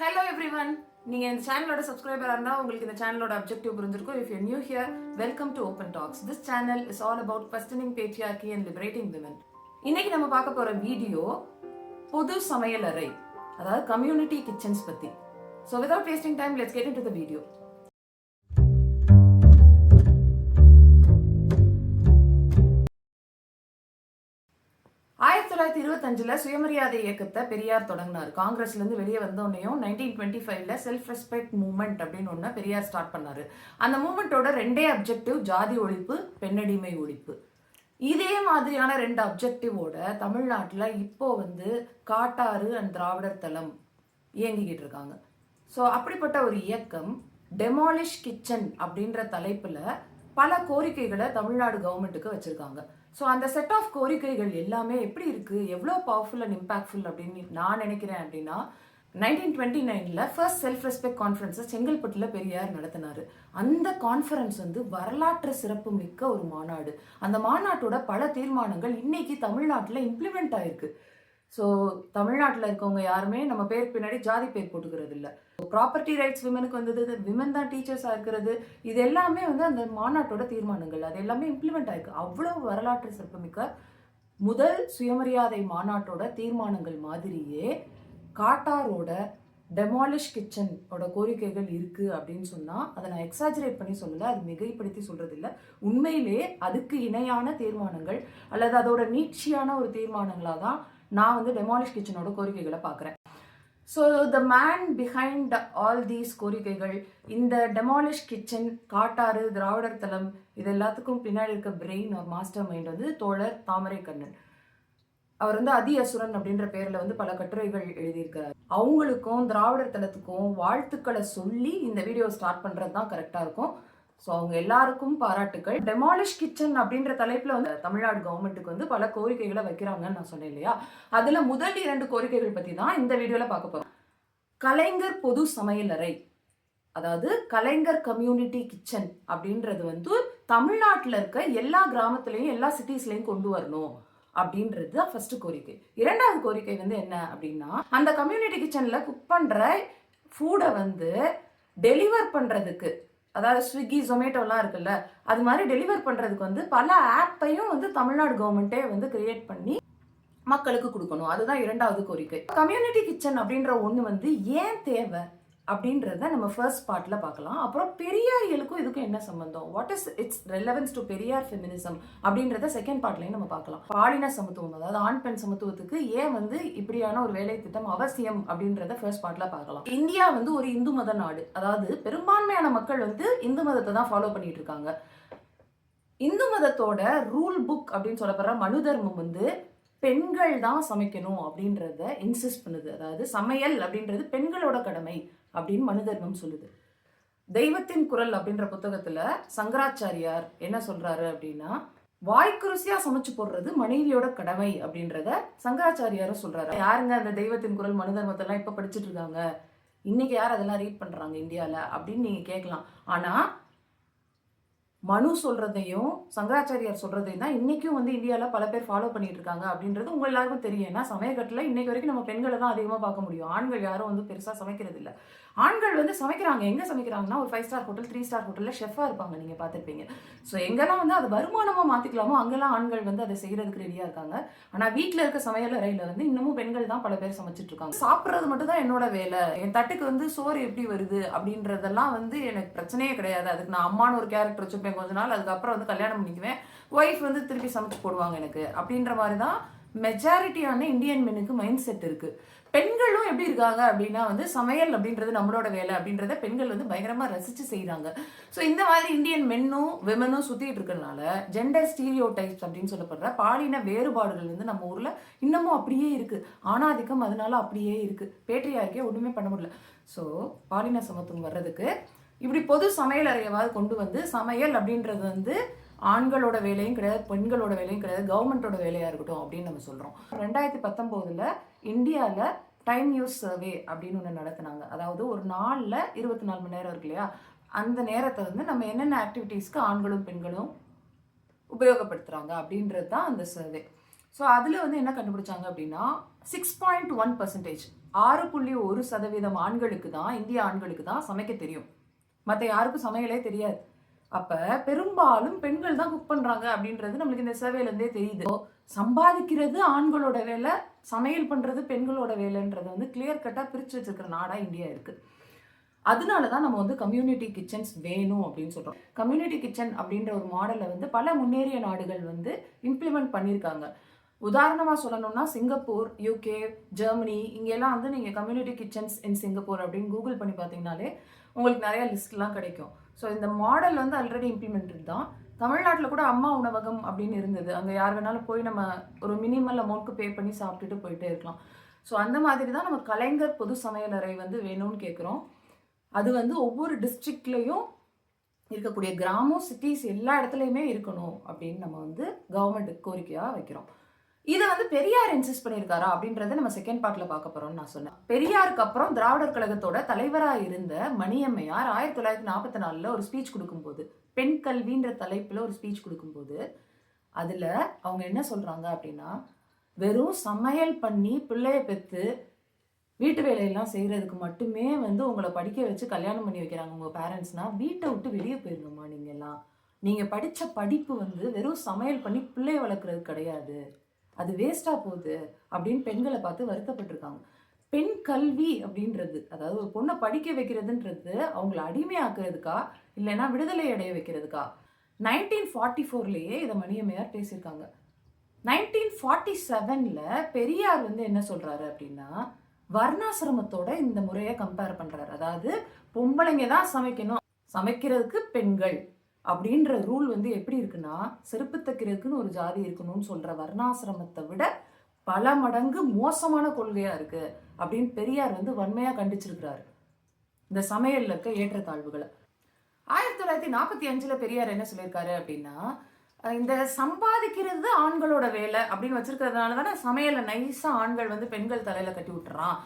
Hello every one நீங்க இந்த சேனலோட சப்ஸ்கிரைபரா இருந்தா உங்களுக்கு இந்த சேனலோட அப்ஜெக்டிவ் புரிஞ்சிருக்கும். If you new here welcome to open talks this channel is all about questioning patriarchy and liberating women இன்னைக்கு நம்ம பார்க்க போற வீடியோ பொது சமையலறை அதாவது கம்யூனிட்டி கிச்சன்ஸ் பத்தி. So without wasting time let's get into the video இருபத்தஞ்சுல சுயமரியாதை இயக்கத்தை பெரியார் தொடங்கினார். காங்கிரஸ்ல இருந்து வெளியே வந்தோடனையும் நைன்டீன் டுவெண்ட்டி ஃபைவ்ல செல்ஃப் ரெஸ்பெக்ட் மூவ்மெண்ட் அப்படின்னு ஒன்று பெரியார் ஸ்டார்ட் பண்ணாரு. அந்த மூமெண்ட்டோட ரெண்டே அப்ஜெக்டிவ் ஜாதி ஒழிப்பு பெண்ணடிமை ஒழிப்பு. இதே மாதிரியான ரெண்டு அப்ஜெக்டிவோட தமிழ்நாட்டில் இப்போ வந்து காட்டாறு அண்ட் திராவிடர் தளம் இயங்கிக்கிட்டு இருக்காங்க. ஸோ அப்படிப்பட்ட ஒரு இயக்கம் டெமாலிஷ் கிச்சன் அப்படின்ற தலைப்பில் பல கோரிக்கைகளை தமிழ்நாடு கவர்மெண்ட்டுக்கு வச்சுருக்காங்க. ஸோ அந்த செட் ஆஃப் கோரிக்கைகள் எல்லாமே எப்படி இருக்குது எவ்வளோ பவர்ஃபுல் அண்ட் இம்பாக்ட்ஃபுல் அப்படின்னு நான் நினைக்கிறேன் அப்படின்னா நைன்டீன் டுவெண்ட்டி நைனில் ஃபர்ஸ்ட் செல்ஃப் ரெஸ்பெக்ட் கான்ஃபரன்ஸை செங்கல்பட்டில் பெரியார் நடத்தினார். அந்த கான்ஃபரன்ஸ் வந்து வரலாற்று சிறப்பு மிக்க ஒரு மாநாடு. அந்த மாநாட்டோட பல தீர்மானங்கள் இன்னைக்கு தமிழ்நாட்டில் இம்ப்ளிமெண்ட் ஆயிருக்கு. ஸோ தமிழ்நாட்டில் இருக்கவங்க யாருமே நம்ம பேர் பின்னாடி ஜாதி பேர் போட்டுக்கிறது இல்லை ப்ராப்பர்ட்டி ரைட்ஸ் விமனுக்கு வந்தது விமன் தான் டீச்சர்ஸாக இருக்கிறது. இது எல்லாமே வந்து அந்த மாநாட்டோட தீர்மானங்கள். அது எல்லாமே இம்ப்ளிமெண்ட் ஆயிருக்கு. அவ்வளோ வரலாற்று சிறப்புமிக்க முதல் சுயமரியாதை மாநாட்டோட தீர்மானங்கள் மாதிரியே காட்டாரோட டெமாலிஷ் கிச்சனோட கோரிக்கைகள் இருக்குது அப்படின்னு சொன்னால் அதை நான் எக்ஸாஜரேட் பண்ணி சொல்லலை அது மிகைப்படுத்தி சொல்கிறது இல்லை உண்மையிலே அதுக்கு இணையான தீர்மானங்கள் அல்லது அதோட நீட்சியான ஒரு தீர்மானங்களாக தான் நான் வந்து டெமாலிஷ் கிச்சனோட கோரிக்கைகளை பார்க்குறேன். So the man behind all these கோரிக்கைகள் இந்த டெமாலிஷ் கிச்சன் காட்டாறு திராவிடர் தளம் இது எல்லாத்துக்கும் பின்னாடி இருக்க பிரெயின் ஒரு மாஸ்டர் மைண்ட் வந்து தோழர் தாமரை கண்ணன். அவர் வந்து அதி அசுரன் அப்படின்ற பேரில் வந்து பல கட்டுரைகள் எழுதியிருக்கிறார். அவங்களுக்கும் திராவிடர் தளத்துக்கும் வாழ்த்துக்களை சொல்லி இந்த வீடியோ ஸ்டார்ட் பண்ணுறது தான் கரெக்டாக இருக்கும். ஸோ அவங்க எல்லாருக்கும் பாராட்டுக்கள். டெமாலிஷ் கிச்சன் அப்படின்ற தலைப்பில் வந்து தமிழ்நாடு கவர்மெண்ட்டுக்கு வந்து பல கோரிக்கைகளை வைக்கிறாங்கன்னு நான் சொன்னேன் இல்லையா? அதில் முதல் இரண்டு கோரிக்கைகள் பற்றி தான் இந்த வீடியோவில் பார்க்க போகிறோம் கலைஞர் பொது சமையலறை அதாவது கலைஞர் கம்யூனிட்டி கிச்சன் அப்படின்றது வந்து தமிழ்நாட்டில் இருக்க எல்லா கிராமத்துலேயும் எல்லா சிட்டிஸ்லேயும் கொண்டு வரணும் அப்படின்றது தான் ஃபர்ஸ்ட் கோரிக்கை. இரண்டாவது கோரிக்கை வந்து என்ன அப்படின்னா அந்த கம்யூனிட்டி கிச்சனில் குக் பண்ணுற ஃபூடை வந்து டெலிவர் பண்ணுறதுக்கு அதாவது ஸ்விக்கி ஜொமேட்டோலாம் இருக்குல்ல அது மாதிரி டெலிவர் பண்ணுறதுக்கு வந்து பல ஆப்பையும் வந்து தமிழ்நாடு கவர்மெண்ட்டே வந்து கிரியேட் பண்ணி மக்களுக்கு கொடுக்கணும். அதுதான் இரண்டாவது கோரிக்கை. கம்யூனிட்டி கிச்சன் அப்படின்ற ஒன்று வந்து ஏன் தேவை? அப்படின்றத நம்ம ஃபர்ஸ்ட் பார்ட்டில் பார்க்கலாம். அப்புறம் பெரியாரியலுக்கும் இதுக்கும் என்ன சம்பந்தம்? What is its relevance to Periyar feminism அப்படின்றத செகண்ட் பார்ட்லையும் நம்ம பார்க்கலாம். பாலின சமத்துவம் அதாவது ஆண் பெண் சமத்துவத்துக்கு ஏன் வந்து இப்படியான ஒரு வேலை திட்டம் அவசியம் அப்படின்றத ஃபர்ஸ்ட் பார்ட்ல பார்க்கலாம். இந்தியா வந்து ஒரு இந்து மத நாடு. அதாவது பெரும்பான்மையான மக்கள் வந்து இந்து மதத்தை தான் ஃபாலோ பண்ணிட்டு இருக்காங்க. இந்து மதத்தோட ரூல் புக் அப்படின்னு சொல்லப்படுற மனு தர்மம் வந்து பெண்கள் தான் சமைக்கணும் அப்படின்றத இன்சிஸ்ட் பண்ணுது. அதாவது சமையல் அப்படின்றது பெண்களோட கடமை. அப்படின்னு மனு தர்மம் சொல்லுது. தெய்வத்தின் குரல் அப்படின்ற புத்தகத்துல சங்கராச்சாரியார் என்ன சொல்றாரு அப்படின்னா வாய்க்குருசியாக சமைச்சு போடுறது மனைவியோட கடமை அப்படின்றத சங்கராச்சாரியாரும் சொல்றாரு. யாருங்க அந்த தெய்வத்தின் குரல் மனு தர்மத்தெல்லாம் இப்ப படிச்சுட்டு இருக்காங்க? இன்னைக்கு யார் அதெல்லாம் ரீட் பண்றாங்க இந்தியாவில் அப்படின்னு நீங்க கேட்கலாம். ஆனா மனு சொல்றதையும் சங்கராச்சாரியார் சொல்றதையும் தான் இன்றைக்கும் வந்து இந்தியாவில் பல பேர் ஃபாலோ பண்ணிட்டு இருக்காங்க அப்படின்றது உங்கள் எல்லாருக்கும் தெரியும். ஏன்னா சமயக்கட்டில் இன்னைக்கு வரைக்கும் நம்ம பெண்களை தான் அதிகமாக பார்க்க முடியும். ஆண்கள் யாரும் வந்து பெருசாக சமைக்கிறது இல்லை ஆண்கள் வந்து சமைக்கிறாங்க. எங்கே சமைக்கிறாங்கன்னா ஒரு five star hotel three star ஹோட்டலில் ஷெஃபாக இருப்பாங்க. நீங்கள் பார்த்துருப்பீங்க. ஸோ எங்கெல்லாம் வந்து அது வருமானமாக மாற்றிக்கலாமோ அங்கெல்லாம் ஆண்கள் வந்து அதை செய்கிறதுக்கு ரெடியாக இருக்காங்க. ஆனால் வீட்டில் இருக்க சமையல் அறையில் வந்து இன்னமும் பெண்கள் தான் பல பேர் சமைச்சிட்டு இருக்காங்க. சாப்பிட்றது மட்டும் தான் என்னோட வேலை. என் தட்டுக்கு வந்து சோறு எப்படி வருது அப்படின்றதெல்லாம் வந்து எனக்கு பிரச்சனையே கிடையாது. அதுக்கு நான் அம்மானு ஒரு கேரக்டர் வச்சுப்பேன் கொஞ்ச நாள். அதுக்கப்புறம் வந்து கல்யாணம் பண்ணிக்குவேன். ஒய்ஃப் வந்து திருப்பி சமைச்சு போடுவாங்க எனக்கு. அப்படின்ற மாதிரி தான் மெஜாரிட்டியான இந்தியன் மெனுக்கு மைண்ட் செட் இருக்கு. பெண்களும் எப்படி இருக்காங்க அப்படின்னா வந்து சமையல் அப்படின்றது நம்மளோட வேலை அப்படின்றத பெண்கள் வந்து பயங்கரமா ரசிச்சு செய்கிறாங்க ஸோ இந்த மாதிரி இந்தியன் மென்னும் விமனும் சுத்திட்டு இருக்கிறதுனால ஜெண்டர் ஸ்டீரியோ டைப்ஸ் அப்படின்னு சொல்லப்படுற பாலின வேறுபாடுகள் வந்து நம்ம ஊர்ல இன்னமும் அப்படியே இருக்கு. ஆணாதிக்கம் அதனால அப்படியே இருக்கு. பேட்ரியாருக்கே ஒண்ணுமே பண்ண முடியல. ஸோ பாலின சமத்துவம் வர்றதுக்கு இப்படி பொது சமையல் அறையவாவது கொண்டு வந்து சமையல் அப்படின்றது வந்து ஆண்களோட வேலையும் கிடையாது பெண்களோட வேலையும் கிடையாது கவர்மெண்ட்டோட வேலையாக இருக்கட்டும் அப்படின்னு நம்ம சொல்கிறோம் ரெண்டாயிரத்தி பத்தொம்போதில் இந்தியாவில் டைம் நியூஸ் சர்வே அப்படின்னு ஒன்று நடத்துனாங்க. அதாவது ஒரு நாளில் இருபத்தி நாலு மணி நேரம் இருக்கு இல்லையா? அந்த நேரத்தை வந்து நம்ம என்னென்ன ஆக்டிவிட்டீஸ்க்கு ஆண்களும் பெண்களும் உபயோகப்படுத்துகிறாங்க அப்படின்றது தான் அந்த சர்வே ஸோ அதில் வந்து என்ன கண்டுபிடிச்சாங்க அப்படின்னா சிக்ஸ் பாயிண்ட் ஒன் பர்சன்டேஜ் ஆறு புள்ளி ஒரு சதவீதம் ஆண்களுக்கு தான் இந்திய ஆண்களுக்கு தான் சமைக்க தெரியும். மற்ற யாருக்கும் சமையலே தெரியாது. அப்ப பெரும்பாலும் பெண்கள் தான் குக் பண்றாங்க அப்படின்றது நம்மளுக்கு இந்த சர்வேலேருந்தே தெரியுது. சம்பாதிக்கிறது ஆண்களோட வேலை சமையல் பண்றது பெண்களோட வேலைன்றதை வந்து கிளியர் கட்டா பிரிச்சு வச்சிருக்கிற நாடா இந்தியா இருக்கு. அதனால தான் நம்ம வந்து கம்யூனிட்டி கிச்சன்ஸ் வேணும் அப்படின்னு சொல்கிறோம் கம்யூனிட்டி கிச்சன் அப்படின்ற ஒரு மாடலை வந்து பல முன்னேறிய நாடுகள் வந்து இம்ப்ளிமெண்ட் பண்ணியிருக்காங்க. உதாரணமாக சொல்லணும்னா சிங்கப்பூர் யூகே ஜெர்மனி இங்கெல்லாம் வந்து நீங்கள் கம்யூனிட்டி கிச்சன்ஸ் இன் சிங்கப்பூர் அப்படின்னு கூகுள் பண்ணி பார்த்தீங்கனாலே உங்களுக்கு நிறைய லிஸ்ட்லாம் கிடைக்கும். ஸோ இந்த மாடல் வந்து ஆல்ரெடி இம்ப்ளிமெண்டட் தான் தமிழ்நாட்டில் கூட அம்மா உணவகம் அப்படின்னு இருந்தது. அங்கே யார் வேணாலும் போய் நம்ம ஒரு மினிமல் அமௌண்ட்க்கு பே பண்ணி சாப்பிட்டுட்டு போயிட்டே இருக்கலாம். ஸோ அந்த மாதிரி தான் நம்ம கலைஞர் பொது சமையலறை வந்து வேணும்னு கேட்குறோம் அது வந்து ஒவ்வொரு டிஸ்ட்ரிக்ட்லேயும் இருக்கக்கூடிய கிராமம் சிட்டிஸ் எல்லா இடத்துலையுமே இருக்கணும் அப்படின்னு நம்ம வந்து கவர்மெண்ட்டுக்கு கோரிக்கையாக வைக்கிறோம். இதை வந்து பெரியார் இன்சிஸ்ட் பண்ணியிருக்காரா அப்படின்றத நம்ம செகண்ட் பார்ட்ல பார்க்க போறோம்னு நான் சொன்னேன். பெரியாருக்கு அப்புறம் திராவிடர் கழகத்தோட தலைவராக இருந்த மணியம்மையார் ஆயிரத்தி தொள்ளாயிரத்தி நாற்பத்தி நாலில் ஒரு ஸ்பீச் கொடுக்கும்போது பெண் கல்வின்ற தலைப்பில் ஒரு ஸ்பீச் கொடுக்கும்போது அதில் அவங்க என்ன சொல்கிறாங்க அப்படின்னா வெறும் சமையல் பண்ணி பிள்ளைய பெற்று வீட்டு வேலையெல்லாம் செய்கிறதுக்கு மட்டுமே வந்து உங்களை படிக்க வச்சு கல்யாணம் பண்ணி வைக்கிறாங்க உங்கள் பேரண்ட்ஸ்னால் வீட்டை விட்டு வெளியே போயிருங்கம்மா நீங்கள்லாம் எல்லாம் நீங்கள் படித்த படிப்பு வந்து வெறும் சமையல் பண்ணி பிள்ளைய வளர்க்குறது கிடையாது. அது வேஸ்ட்டாக போகுது அப்படின்னு பெண்களை பார்த்து வருத்தப்பட்டிருக்காங்க. பெண் கல்வி அப்படின்றது அதாவது ஒரு பொண்ணை படிக்க வைக்கிறதுன்றது அவங்கள அடிமையாக்குறதுக்கா இல்லைன்னா விடுதலை அடைய வைக்கிறதுக்கா? நைன்டீன் ஃபார்ட்டி ஃபோர்லேயே இதை மணியம்மையார் பேசியிருக்காங்க. நைன்டீன் ஃபார்ட்டி செவனில் பெரியார் வந்து என்ன சொல்கிறாரு அப்படின்னா வர்ணாசிரமத்தோட இந்த முறையை கம்பேர் பண்ணுறாரு அதாவது பொம்பளைங்க தான் சமைக்கணும். சமைக்கிறதுக்கு பெண்கள். அப்படின்ற ரூல் வந்து எப்படி இருக்குன்னா செருப்பு தைக்கிறதுக்குன்னு ஒரு ஜாதி இருக்கணும்னு சொல்ற வர்ணாசிரமத்தை விட பல மடங்கு மோசமான கொள்கையா இருக்கு அப்படின்னு பெரியார் வந்து வன்மையா கண்டிச்சிருக்கிறாரு. இந்த சமையலில் இருக்க ஏற்றத்தாழ்வுகளை. ஆயிரத்தி தொள்ளாயிரத்தி நாற்பத்தி அஞ்சுல பெரியார் என்ன சொல்லியிருக்காரு அப்படின்னா இந்த சம்பாதிக்கிறது ஆண்களோட வேலை அப்படின்னு வச்சிருக்கிறதுனால தானே சமையலை நைஸா ஆண்கள் வந்து பெண்கள் தலையில கட்டி விட்டுறான்.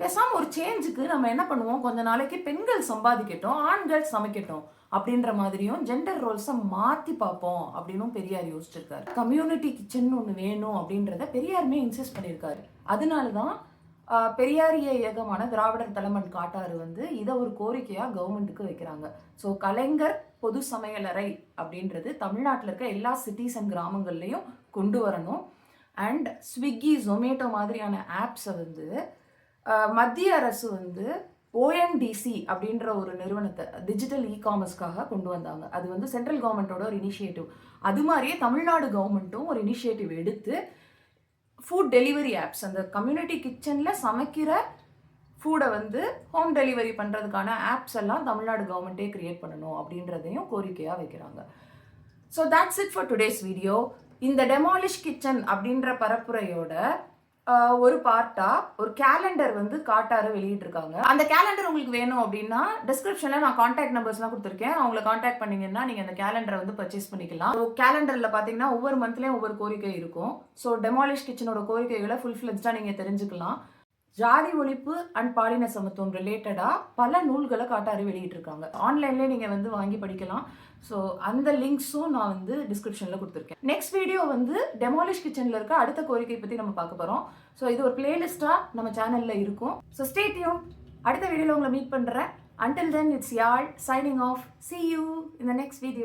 பேசாம ஒரு சேஞ்சுக்கு நம்ம என்ன பண்ணுவோம்? கொஞ்ச நாளைக்கு பெண்கள் சம்பாதிக்கட்டும் ஆண்கள் சமைக்கட்டும். அப்படின்ற மாதிரியும் ஜெண்டர் ரோல்ஸை மாற்றி பார்ப்போம் அப்படின்னும் பெரியார் யோசிச்சிருக்காரு. கம்யூனிட்டி கிச்சன் ஒன்று வேணும் அப்படின்றத பெரியாருமே இன்சிஸ்ட் பண்ணியிருக்காரு. அதனால தான் பெரியாரிய இயக்கமான திராவிடர் தலைமன் காட்டாறு வந்து இதை ஒரு கோரிக்கையாக கவர்மெண்ட்டுக்கு வைக்கிறாங்க. ஸோ கலைஞர் பொது சமையலறை அப்படின்றது தமிழ்நாட்டில் இருக்க எல்லா சிட்டிஸ் அண்ட் கிராமங்கள்லையும் கொண்டு வரணும். அண்ட் ஸ்விக்கி ஜொமேட்டோ மாதிரியான ஆப்ஸை வந்து மத்திய அரசு வந்து ஓஎன்டிசி அப்படின்ற ஒரு நிறுவனத்தை டிஜிட்டல் இ காமர்ஸ்க்காக கொண்டு வந்தாங்க. அது வந்து சென்ட்ரல் கவர்மெண்ட்டோட ஒரு இனிஷியேட்டிவ் அது மாதிரியே தமிழ்நாடு கவர்மெண்ட்டும் ஒரு இனிஷியேட்டிவ் எடுத்து ஃபுட் டெலிவரி ஆப்ஸ் அந்த கம்யூனிட்டி கிச்சனில் சமைக்கிற ஃபுட்டை வந்து ஹோம் டெலிவரி பண்ணுறதுக்கான ஆப்ஸ் எல்லாம் தமிழ்நாடு கவர்மெண்ட்டே க்ரியேட் பண்ணணும் அப்படின்றதையும் கோரிக்கையாக வைக்கிறாங்க. So that's it for today's video இந்த டெமாலிஷ் கிச்சன் அப்படின்ற பரப்புரையோட ஒரு பார்ட்டா ஒரு கேலண்டர் வந்து காட்டாரு வெளியிட்டிருக்காங்க. அந்த கேலண்டர் உங்களுக்கு வேணும் அப்படின்னா டிஸ்கிரிப்ஷன்ல நான் காண்டாக்ட் நம்பர்ஸ்லாம் கொடுத்துருக்கேன். அவங்கள காண்டாக்ட் பண்ணீங்கன்னா நீங்க அந்த கேலண்டரை வந்து பர்ச்சேஸ் பண்ணிக்கலாம். ஸோ கேலண்டர்ல பாத்தீங்கன்னா ஒவ்வொரு மந்த்லயும் ஒவ்வொரு கோரிக்கை இருக்கும். ஸோ டெமாலிஷ் கிச்சனோட கோரிக்கைகளை ஃபுல் ஃபிளெஜ்டா நீங்க தெரிஞ்சுக்கலாம். ஜாதி ஒழிப்பு அண்ட் பாலின சமத்துவம் ரிலேட்டடாக பல நூல்களை காட்டாறு வெளியிட்டிருக்காங்க. ஆன்லைன்லேயே நீங்கள் வந்து வாங்கி படிக்கலாம். ஸோ அந்த லிங்க்ஸும் நான் வந்து டிஸ்கிரிப்ஷனில் கொடுத்துருக்கேன். நெக்ஸ்ட் வீடியோ வந்து டெமாலிஷ் கிச்சனில் இருக்க அடுத்த கோரிக்கை பற்றி நம்ம பார்க்க போகிறோம் ஸோ இது ஒரு பிளேலிஸ்ட்டாக நம்ம சேனலில் இருக்கும். ஸோ ஸ்டேட்யூன் அடுத்த வீடியோவில் உங்களை மீட் பண்ணுறேன் until then it's Yazh signing off see you இந்த நெக்ஸ்ட் வீடியோ